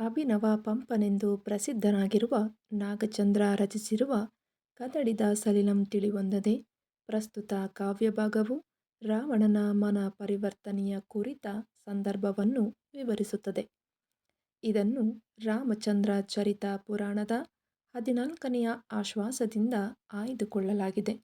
ಅಭಿನವ ಪಂಪನೆಂದು ಪ್ರಸಿದ್ಧನಾಗಿರುವ ನಾಗಚಂದ್ರ ರಚಿಸಿರುವ ಕದಡಿದ ಸಲಿಲಂ ತಿಳಿವೊಂದದೆ, ಪ್ರಸ್ತುತ ಕಾವ್ಯಭಾಗವು ರಾವಣನ ಮನ ಪರಿವರ್ತನೆಯ ಕುರಿತ ಸಂದರ್ಭವನ್ನು ವಿವರಿಸುತ್ತದೆ. ಇದನ್ನು ರಾಮಚಂದ್ರ ಚರಿತ ಪುರಾಣದ ಹದಿನಾಲ್ಕನೆಯ ಆಶ್ವಾಸದಿಂದ ಆಯ್ದುಕೊಳ್ಳಲಾಗಿದೆ.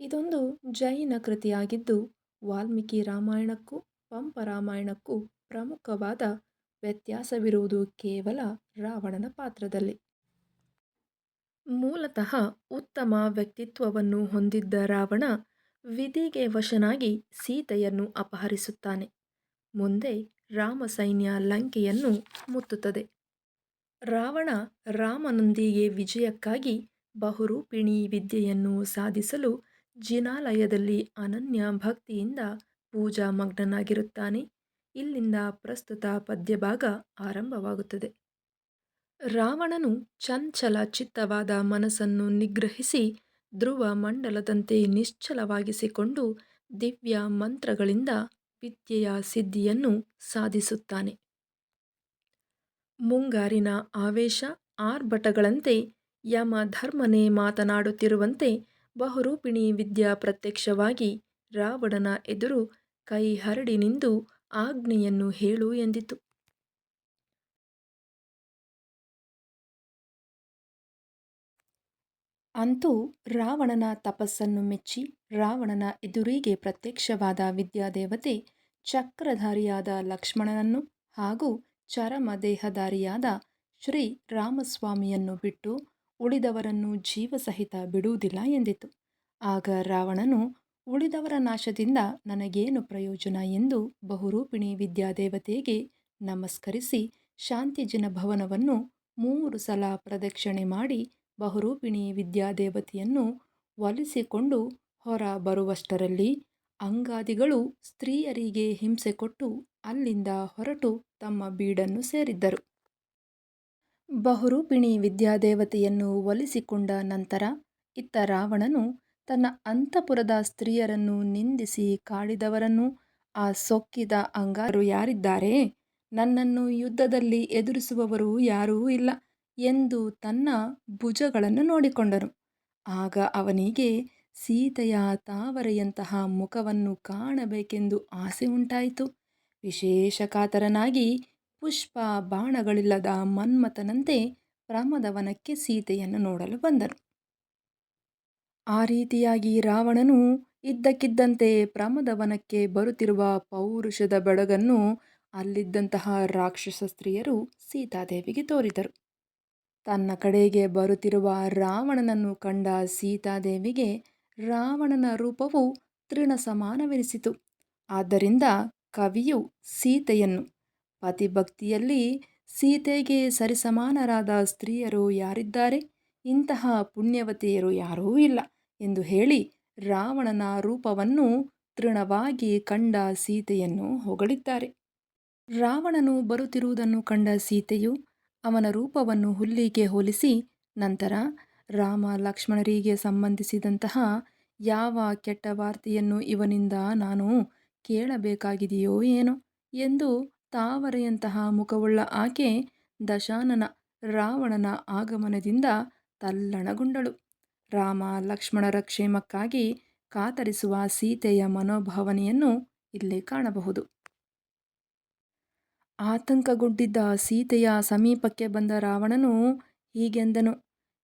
ಇದೊಂದು ಜೈನ ಕೃತಿಯಾಗಿದ್ದು, ವಾಲ್ಮೀಕಿ ರಾಮಾಯಣಕ್ಕೂ ಪಂಪ ರಾಮಾಯಣಕ್ಕೂ ಪ್ರಮುಖವಾದ ವ್ಯತ್ಯಾಸವಿರುವುದು ಕೇವಲ ರಾವಣನ ಪಾತ್ರದಲ್ಲಿ. ಮೂಲತಃ ಉತ್ತಮ ವ್ಯಕ್ತಿತ್ವವನ್ನು ಹೊಂದಿದ್ದ ರಾವಣ ವಿಧಿಗೆ ವಶನಾಗಿ ಸೀತೆಯನ್ನು ಅಪಹರಿಸುತ್ತಾನೆ. ಮುಂದೆ ರಾಮ ಸೈನ್ಯ ಲಂಕೆಯನ್ನು ಮುತ್ತುತ್ತದೆ. ರಾವಣ ರಾಮನೊಂದಿಗೆ ವಿಜಯಕ್ಕಾಗಿ ಬಹುರೂಪಿಣಿ ವಿದ್ಯೆಯನ್ನು ಸಾಧಿಸಲು ಜಿನಾಲಯದಲ್ಲಿ ಅನನ್ಯ ಭಕ್ತಿಯಿಂದ ಪೂಜಾ ಮಗ್ನನಾಗಿರುತ್ತಾನೆ ಇಲ್ಲಿಂದ ಪ್ರಸ್ತುತ ಪದ್ಯಭಾಗ ಆರಂಭವಾಗುತ್ತದೆ. ರಾವಣನು ಚಂಚಲ ಚಿತ್ತವಾದ ಮನಸ್ಸನ್ನು ನಿಗ್ರಹಿಸಿ ಧ್ರುವ ಮಂಡಲದಂತೆ ನಿಶ್ಚಲವಾಗಿಸಿಕೊಂಡು ದಿವ್ಯ ಮಂತ್ರಗಳಿಂದ ವಿದ್ಯೆಯ ಸಿದ್ಧಿಯನ್ನು ಸಾಧಿಸುತ್ತಾನೆ. ಮುಂಗಾರಿನ ಆವೇಶ, ಆರ್ಭಟಗಳಂತೆ ಯಮ ಧರ್ಮನೇ ಮಾತನಾಡುತ್ತಿರುವಂತೆ ಬಹುರೂಪಿಣಿ ವಿದ್ಯಾ ಪ್ರತ್ಯಕ್ಷವಾಗಿ ರಾವಣನ ಎದುರು ಕೈ ಹರಡಿ ನಿಂದು ಆಜ್ಞೆಯನ್ನು ಹೇಳು ಎಂದಿತು. ಅಂತೂ ರಾವಣನ ತಪಸ್ಸನ್ನು ಮೆಚ್ಚಿ ರಾವಣನ ಎದುರಿಗೆ ಪ್ರತ್ಯಕ್ಷವಾದ ವಿದ್ಯಾದೇವತೆ, ಚಕ್ರಧಾರಿಯಾದ ಲಕ್ಷ್ಮಣನನ್ನು ಹಾಗೂ ಚರಮದೇಹಧಾರಿಯಾದ ಶ್ರೀ ರಾಮಸ್ವಾಮಿಯನ್ನು ಬಿಟ್ಟು ಉಳಿದವರನ್ನು ಜೀವಸಹಿತ ಬಿಡುವುದಿಲ್ಲ ಎಂದಿತು. ಆಗ ರಾವಣನು ಉಳಿದವರ ನಾಶದಿಂದ ನನಗೇನು ಪ್ರಯೋಜನ ಎಂದು ಬಹುರೂಪಿಣಿ ವಿದ್ಯಾದೇವತೆಗೆ ನಮಸ್ಕರಿಸಿ ಶಾಂತಿಜಿನ ಭವನವನ್ನು ಮೂರು ಸಲ ಪ್ರದಕ್ಷಿಣೆ ಮಾಡಿ ಬಹುರೂಪಿಣಿ ವಿದ್ಯಾದೇವತೆಯನ್ನು ಒಲಿಸಿಕೊಂಡು ಹೊರ ಬರುವಷ್ಟರಲ್ಲಿ ಅಂಗಾದಿಗಳು ಸ್ತ್ರೀಯರಿಗೆ ಹಿಂಸೆ ಕೊಟ್ಟು ಅಲ್ಲಿಂದ ಹೊರಟು ತಮ್ಮ ಬೀಡನ್ನು ಸೇರಿದ್ದರು. ಬಹುರೂಪಿಣಿ ವಿದ್ಯಾದೇವತೆಯನ್ನು ಒಲಿಸಿಕೊಂಡ ನಂತರ ಇತ್ತ ರಾವಣನು ತನ್ನ ಅಂತಃಪುರದ ಸ್ತ್ರೀಯರನ್ನು ನಿಂದಿಸಿ ಕಾಡಿದವರನ್ನು ಆ ಸೊಕ್ಕಿದ ಅಂಗಾರು ಯಾರಿದ್ದಾರೆ? ನನ್ನನ್ನು ಯುದ್ಧದಲ್ಲಿ ಎದುರಿಸುವವರು ಯಾರೂ ಇಲ್ಲ ಎಂದು ತನ್ನ ಭುಜಗಳನ್ನು ನೋಡಿಕೊಂಡನು ಆಗ ಅವನಿಗೆ ಸೀತೆಯ ತಾವರೆಯಂತಹ ಮುಖವನ್ನು ಕಾಣಬೇಕೆಂದು ಆಸೆ ಉಂಟಾಯಿತು. ವಿಶೇಷ ಕಾತರನಾಗಿ ಪುಷ್ಪ ಬಾಣಗಳಿಲ್ಲದ ಮನ್ಮಥನಂತೆ ಪ್ರಮದವನಕ್ಕೆ ಸೀತೆಯನ್ನು ನೋಡಲು ಬಂದನು. ಆ ರೀತಿಯಾಗಿ ರಾವಣನು ಇದ್ದಕ್ಕಿದ್ದಂತೆ ಪ್ರಮದವನಕ್ಕೆ ಬರುತ್ತಿರುವ ಪೌರುಷದ ಬೆಳಗನ್ನು ಅಲ್ಲಿದ್ದಂತಹ ರಾಕ್ಷಸ ಸ್ತ್ರೀಯರು ಸೀತಾದೇವಿಗೆ ತೋರಿದರು. ತನ್ನ ಕಡೆಗೆ ಬರುತ್ತಿರುವ ರಾವಣನನ್ನು ಕಂಡ ಸೀತಾದೇವಿಗೆ ರಾವಣನ ರೂಪವು ತೃಣ ಸಮಾನವೆನಿಸಿತು ಆದ್ದರಿಂದ ಕವಿಯು ಸೀತೆಯನ್ನು, ಪತಿಭಕ್ತಿಯಲ್ಲಿ ಸೀತೆಗೆ ಸರಿಸಮಾನರಾದ ಸ್ತ್ರೀಯರು ಯಾರಿದ್ದಾರೆ? ಇಂತಹ ಪುಣ್ಯವತಿಯರು ಯಾರೂ ಇಲ್ಲ. ಎಂದು ಹೇಳಿ ರಾವಣನ ರೂಪವನ್ನು ತೃಣವಾಗಿ ಕಂಡ ಸೀತೆಯನ್ನು ಹೊಗಳಿದ್ದಾರೆ. ರಾವಣನು ಬರುತ್ತಿರುವುದನ್ನು ಕಂಡ ಸೀತೆಯು ಅವನ ರೂಪವನ್ನು ಹುಲ್ಲಿಗೆ ಹೋಲಿಸಿ, ನಂತರ ರಾಮ ಲಕ್ಷ್ಮಣರಿಗೆ ಸಂಬಂಧಿಸಿದಂತಹ ಯಾವ ಕೆಟ್ಟ ವಾರ್ತೆಯನ್ನು ಇವನಿಂದ ನಾನು ಕೇಳಬೇಕಾಗಿದೆಯೋ ಏನೋ ಎಂದು ತಾವರೆಯಂತಹ ಮುಖವುಳ್ಳ ಆಕೆ ದಶಾನನ ರಾವಣನ ಆಗಮನದಿಂದ ತಲ್ಲಣಗೊಂಡಳು. ರಾಮ ಲಕ್ಷ್ಮಣರ ಕ್ಷೇಮಕ್ಕಾಗಿ ಕಾತರಿಸುವ ಸೀತೆಯ ಮನೋಭಾವನೆಯನ್ನು ಇಲ್ಲಿ ಕಾಣಬಹುದು. ಆತಂಕಗೊಂಡಿದ್ದ ಸೀತೆಯ ಸಮೀಪಕ್ಕೆ ಬಂದ ರಾವಣನು ಹೀಗೆಂದನು,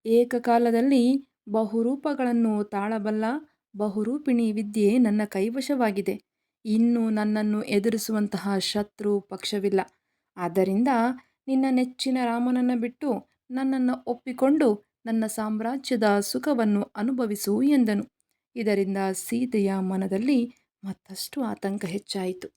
ಏಕಕಾಲದಲ್ಲಿ ಬಹುರೂಪಗಳನ್ನು ತಾಳಬಲ್ಲ ಬಹುರೂಪಿಣಿ ವಿದ್ಯೆ ನನ್ನ ಕೈವಶವಾಗಿದೆ. ಇನ್ನು ನನ್ನನ್ನು ಎದುರಿಸುವಂತಹ ಶತ್ರು ಪಕ್ಷವಿಲ್ಲ. ಆದ್ದರಿಂದ ನಿನ್ನ ನೆಚ್ಚಿನ ರಾಮನನ್ನು ಬಿಟ್ಟು ನನ್ನನ್ನು ಒಪ್ಪಿಕೊಂಡು ನನ್ನ ಸಾಮ್ರಾಜ್ಯದ ಸುಖವನ್ನು ಅನುಭವಿಸು ಎಂದನು. ಇದರಿಂದ ಸೀತೆಯ ಮನದಲ್ಲಿ ಮತ್ತಷ್ಟು ಆತಂಕ ಹೆಚ್ಚಾಯಿತು.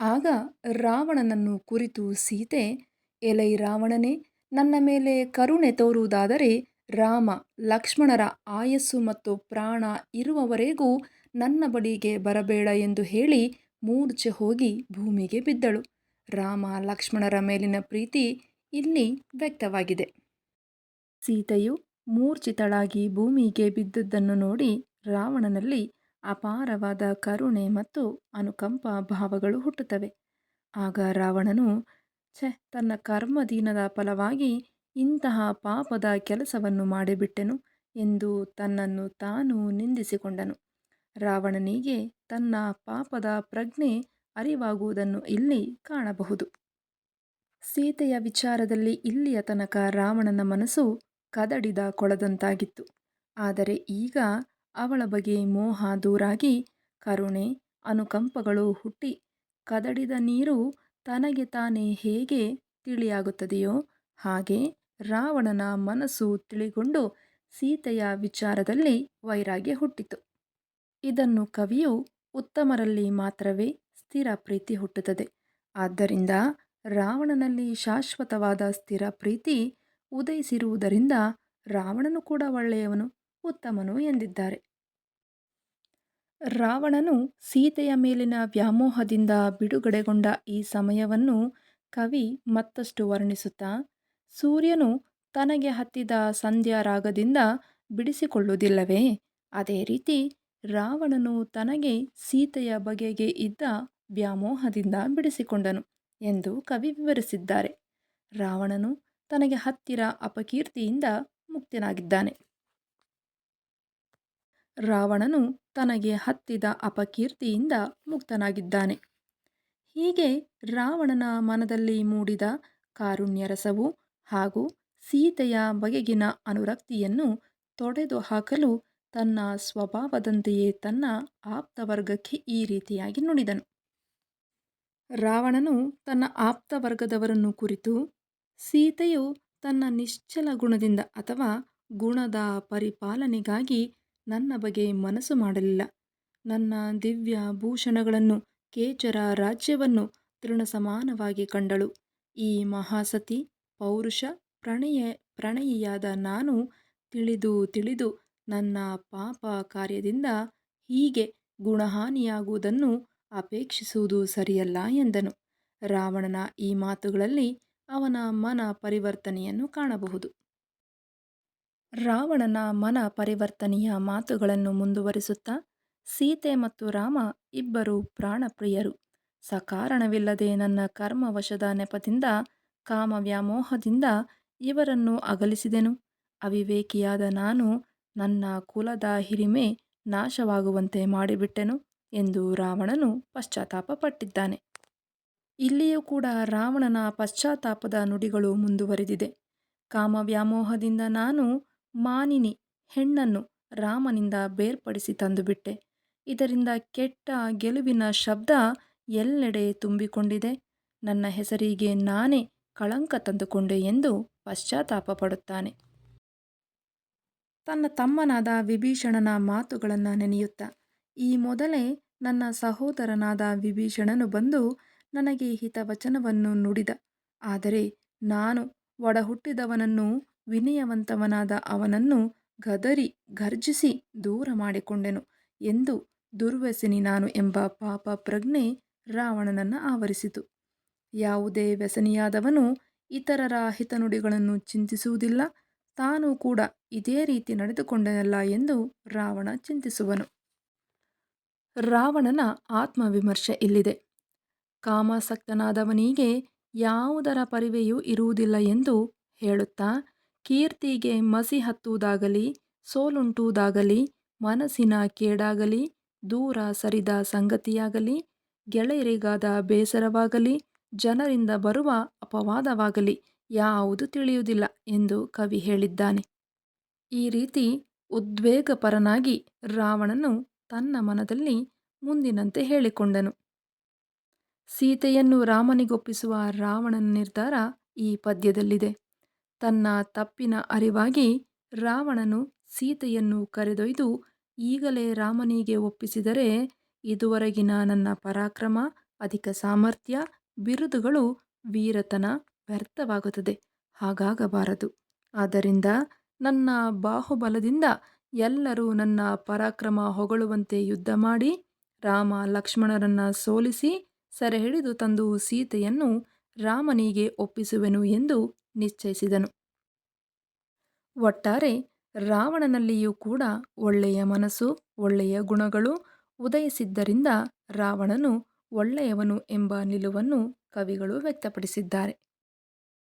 ಆಗ ರಾವಣನನ್ನು ಕುರಿತು ಸೀತೆ, ಎಲೈ ರಾವಣನೇ, ನನ್ನ ಮೇಲೆ ಕರುಣೆ ತೋರುವುದಾದರೆ ರಾಮ, ಲಕ್ಷ್ಮಣರ ಆಯಸ್ಸು ಮತ್ತು ಪ್ರಾಣ ಇರುವವರೆಗೂ ನನ್ನ ಬಳಿಗೆ ಬರಬೇಡ ಎಂದು ಹೇಳಿ ಮೂರ್ಛೆ ಹೋಗಿ ಭೂಮಿಗೆ ಬಿದ್ದಳು. ರಾಮ, ಲಕ್ಷ್ಮಣರ ಮೇಲಿನ ಪ್ರೀತಿ ಇಲ್ಲಿ ವ್ಯಕ್ತವಾಗಿದೆ. ಸೀತೆಯು ಮೂರ್ಛಿತಳಾಗಿ ಭೂಮಿಗೆ ಬಿದ್ದದ್ದನ್ನು ನೋಡಿ ರಾವಣನಲ್ಲಿ ಅಪಾರವಾದ ಕರುಣೆ ಮತ್ತು ಅನುಕಂಪ ಭಾವಗಳು ಹುಟ್ಟುತ್ತವೆ. ಆಗ ರಾವಣನು, ಛೆ, ತನ್ನ ಕರ್ಮದೀನದ ಫಲವಾಗಿ ಇಂತಹ ಪಾಪದ ಕೆಲಸವನ್ನು ಮಾಡಿಬಿಟ್ಟೆನು ಎಂದು ತನ್ನನ್ನು ತಾನು ನಿಂದಿಸಿಕೊಂಡನು. ರಾವಣನಿಗೆ ತನ್ನ ಪಾಪದ ಪ್ರಜ್ಞೆ ಅರಿವಾಗುವುದನ್ನು ಇಲ್ಲಿ ಕಾಣಬಹುದು. ಸೀತೆಯ ವಿಚಾರದಲ್ಲಿ ಇಲ್ಲಿಯ ತನಕ ರಾವಣನ ಮನಸ್ಸು ಕದಡಿದ ಕೊಳದಂತಾಗಿತ್ತು. ಆದರೆ ಈಗ ಅವಳ ಬಗ್ಗೆ ಮೋಹ ದೂರಾಗಿ ಕರುಣೆ, ಅನುಕಂಪಗಳು ಹುಟ್ಟಿ. ಕದಡಿದ ನೀರು ತನಗೆ ತಾನೇ ಹೇಗೆ ತಿಳಿಯಾಗುತ್ತದೆಯೋ ಹಾಗೆ ರಾವಣನ ಮನಸ್ಸು ತಿಳಿಗೊಂಡು ಸೀತೆಯ ವಿಚಾರದಲ್ಲಿ ವೈರಾಗ್ಯ ಹುಟ್ಟಿತು. ಇದನ್ನು ಕವಿಯು ಉತ್ತಮರಲ್ಲಿ ಮಾತ್ರವೇ ಸ್ಥಿರ ಪ್ರೀತಿ ಹುಟ್ಟುತ್ತದೆ. ಆದ್ದರಿಂದ ರಾವಣನಲ್ಲಿ ಶಾಶ್ವತವಾದ ಸ್ಥಿರ ಪ್ರೀತಿ ಉದಯಿಸಿರುವುದರಿಂದ ರಾವಣನು ಕೂಡ ಒಳ್ಳೆಯವನು, ಉತ್ತಮನು ಎಂದಿದ್ದಾರೆ. ರಾವಣನು ಸೀತೆಯ ಮೇಲಿನ ವ್ಯಾಮೋಹದಿಂದ ಬಿಡುಗಡೆಗೊಂಡ ಈ ಸಮಯವನ್ನು ಕವಿ ಮತ್ತಷ್ಟು ವರ್ಣಿಸುತ್ತಾ, ಸೂರ್ಯನು ತನಗೆ ಹತ್ತಿದ ಸಂಧ್ಯಾ ರಾಗದಿಂದ ಬಿಡಿಸಿಕೊಳ್ಳುವುದಿಲ್ಲವೇ? ಅದೇ ರೀತಿ ರಾವಣನು ತನಗೆ ಸೀತೆಯ ಬಗೆಗೆ ಇದ್ದ ವ್ಯಾಮೋಹದಿಂದ ಬಿಡಿಸಿಕೊಂಡನು ಎಂದು ಕವಿ ವಿವರಿಸಿದ್ದಾರೆ. ರಾವಣನು ತನಗೆ ಹತ್ತಿರ ಅಪಕೀರ್ತಿಯಿಂದ ಮುಕ್ತನಾಗಿದ್ದಾನೆ. ರಾವಣನು ತನಗೆ ಹತ್ತಿದ ಅಪಕೀರ್ತಿಯಿಂದ ಮುಕ್ತನಾಗಿದ್ದಾನೆ. ಹೀಗೆ ರಾವಣನ ಮನದಲ್ಲಿ ಮೂಡಿದ ಕಾರುಣ್ಯರಸವು ಹಾಗೂ ಸೀತೆಯ ಬಗೆಗಿನ ಅನುರಕ್ತಿಯನ್ನು ತೊಡೆದು ಹಾಕಲು ತನ್ನ ಸ್ವಭಾವದಂತೆಯೇ ತನ್ನ ಆಪ್ತವರ್ಗಕ್ಕೆ ಈ ರೀತಿಯಾಗಿ ನುಡಿದನು. ರಾವಣನು ತನ್ನ ಆಪ್ತವರ್ಗದವರನ್ನು ಕುರಿತು ಸೀತೆಯು ತನ್ನ ನಿಶ್ಚಲ ಗುಣದಿಂದ ಅಥವಾ ಗುಣದ ಪರಿಪಾಲನೆಗಾಗಿ ನನ್ನ ಬಗ್ಗೆ ಮನಸ್ಸು ಮಾಡಲಿಲ್ಲ. ನನ್ನ ದಿವ್ಯ ಭೂಷಣಗಳನ್ನು ಕೇಚರ ರಾಜ್ಯವನ್ನು ತೃಣಸಮಾನವಾಗಿ ಕಂಡಳು. ಈ ಮಹಾಸತಿ, ಪೌರುಷ, ಪ್ರಣಯ, ಪ್ರಣಯಿಯಾದ ನಾನು ತಿಳಿದು ತಿಳಿದು ನನ್ನ ಪಾಪ ಕಾರ್ಯದಿಂದ ಹೀಗೆ ಗುಣಹಾನಿಯಾಗುವುದನ್ನು ಅಪೇಕ್ಷಿಸುವುದು ಸರಿಯಲ್ಲ ಎಂದನು. ರಾವಣನ ಈ ಮಾತುಗಳಲ್ಲಿ ಅವನ ಮನ ಪರಿವರ್ತನೆಯನ್ನು ಕಾಣಬಹುದು. ರಾವಣನ ಮನ ಪರಿವರ್ತನೆಯ ಮಾತುಗಳನ್ನು ಮುಂದುವರಿಸುತ್ತಾ ಸೀತೆ ಮತ್ತು ರಾಮ ಇಬ್ಬರು ಪ್ರಾಣಪ್ರಿಯರು. ಸಕಾರಣವಿಲ್ಲದೆ ನನ್ನ ಕರ್ಮವಶದ ನೆಪದಿಂದ, ಕಾಮವ್ಯಾಮೋಹದಿಂದ ಇವರನ್ನು ಅಗಲಿಸಿದೆನು. ಅವಿವೇಕಿಯಾದ ನಾನು ನನ್ನ ಕುಲದ ಹಿರಿಮೆ ನಾಶವಾಗುವಂತೆ ಮಾಡಿಬಿಟ್ಟೆನು ಎಂದು ರಾವಣನು ಪಶ್ಚಾತ್ತಾಪ ಪಟ್ಟಿದ್ದಾನೆ ಇಲ್ಲಿಯೂ ಕೂಡ ರಾವಣನ ಪಶ್ಚಾತ್ತಾಪದ ನುಡಿಗಳು ಮುಂದುವರೆದಿದೆ. ಕಾಮವ್ಯಾಮೋಹದಿಂದ ನಾನು ಮಾನಿನಿ ಹೆಣ್ಣನ್ನು ರಾಮನಿಂದ ಬೇರ್ಪಡಿಸಿ ತಂದುಬಿಟ್ಟೆ. ಇದರಿಂದ ಕೆಟ್ಟ ಗೆಲುವಿನ ಶಬ್ದ ಎಲ್ಲೆಡೆ ತುಂಬಿಕೊಂಡಿದೆ. ನನ್ನ ಹೆಸರಿಗೆ ನಾನೇ ಕಳಂಕ ತಂದುಕೊಂಡೆ ಎಂದು ಪಶ್ಚಾತ್ತಾಪ ಪಡುತ್ತಾನೆ. ತನ್ನ ತಮ್ಮನಾದ ವಿಭೀಷಣನ ಮಾತುಗಳನ್ನು ನೆನೆಯುತ್ತಾ, ಈ ಮೊದಲೇ ನನ್ನ ಸಹೋದರನಾದ ವಿಭೀಷಣನು ಬಂದು ನನಗೆ ಹಿತವಚನವನ್ನು ನುಡಿದ. ಆದರೆ ನಾನು ಒಡಹುಟ್ಟಿದವನನ್ನು ವಿನಯವಂತವನಾದ ಅವನನ್ನು ಗದರಿ ಗರ್ಜಿಸಿ ದೂರ ಮಾಡಿಕೊಂಡೆನು ಎಂದು ದುರ್ವ್ಯಸನಿ ನಾನು ಎಂಬ ಪಾಪ ಪ್ರಜ್ಞೆ ರಾವಣನನ್ನು ಆವರಿಸಿತು. ಯಾವುದೇ ವ್ಯಸನಿಯಾದವನು ಇತರರ ಹಿತನುಡಿಗಳನ್ನು ಚಿಂತಿಸುವುದಿಲ್ಲ, ತಾನು ಕೂಡ ಇದೇ ರೀತಿ ನಡೆದುಕೊಂಡನಲ್ಲ ಎಂದು ರಾವಣ ಚಿಂತಿಸುವನು. ರಾವಣನ ಆತ್ಮವಿಮರ್ಶೆ ಇಲ್ಲಿದೆ. ಕಾಮಾಸಕ್ತನಾದವನಿಗೆ ಯಾವುದರ ಪರಿವೆಯೂ ಇರುವುದಿಲ್ಲ ಎಂದು ಹೇಳುತ್ತಾ, ಕೀರ್ತಿಗೆ ಮಸಿ ಹತ್ತುವುದಾಗಲಿ, ಸೋಲುಂಟುವುದಾಗಲಿ, ಮನಸ್ಸಿನ ಕೇಡಾಗಲಿ, ದೂರ ಸರಿದ ಸಂಗತಿಯಾಗಲಿ, ಗೆಳೆಯರಿಗಾದ ಬೇಸರವಾಗಲಿ, ಜನರಿಂದ ಬರುವ ಅಪವಾದವಾಗಲಿ ಯಾವುದು ತಿಳಿಯುವುದಿಲ್ಲ ಎಂದು ಕವಿ ಹೇಳಿದ್ದಾನೆ. ಈ ರೀತಿ ಉದ್ವೇಗಪರನಾಗಿ ರಾವಣನು ತನ್ನ ಮನದಲ್ಲಿ ಮುಂದಿನಂತೆ ಹೇಳಿಕೊಂಡನು. ಸೀತೆಯನ್ನು ರಾಮನಿಗೊಪ್ಪಿಸುವ ರಾವಣನ ನಿರ್ಧಾರ ಈ ಪದ್ಯದಲ್ಲಿದೆ. ತನ್ನ ತಪ್ಪಿನ ಅರಿವಾಗಿ ರಾವಣನು ಸೀತೆಯನ್ನು ಕರೆದೊಯ್ದು ಈಗಲೇ ರಾಮನಿಗೆ ಒಪ್ಪಿಸಿದರೆ ಇದುವರೆಗಿನ ನನ್ನ ಪರಾಕ್ರಮ, ಅಧಿಕ ಸಾಮರ್ಥ್ಯ, ಬಿರುದುಗಳು ವೀರತನ ವ್ಯರ್ಥವಾಗುತ್ತದೆ, ಹಾಗಾಗಬಾರದು. ಆದ್ದರಿಂದ ನನ್ನ ಬಾಹುಬಲದಿಂದ ಎಲ್ಲರೂ ನನ್ನ ಪರಾಕ್ರಮ ಹೊಗಳುವಂತೆ ಯುದ್ಧ ಮಾಡಿ ರಾಮ ಲಕ್ಷ್ಮಣರನ್ನು ಸೋಲಿಸಿ ಸೆರೆ ಹಿಡಿದು ತಂದು ಸೀತೆಯನ್ನು ರಾಮನಿಗೆ ಒಪ್ಪಿಸುವೆನು ಎಂದು ನಿಶ್ಚಯಿಸಿದನು. ಒಟ್ಟಾರೆ ರಾವಣನಲ್ಲಿಯೂ ಕೂಡ ಒಳ್ಳೆಯ ಮನಸ್ಸು, ಒಳ್ಳೆಯ ಗುಣಗಳು ಉದಯಿಸಿದ್ದರಿಂದ ರಾವಣನು ಒಳ್ಳೆಯವನು ಎಂಬ ನಿಲುವನ್ನು ಕವಿಗಳು ವ್ಯಕ್ತಪಡಿಸಿದ್ದಾರೆ.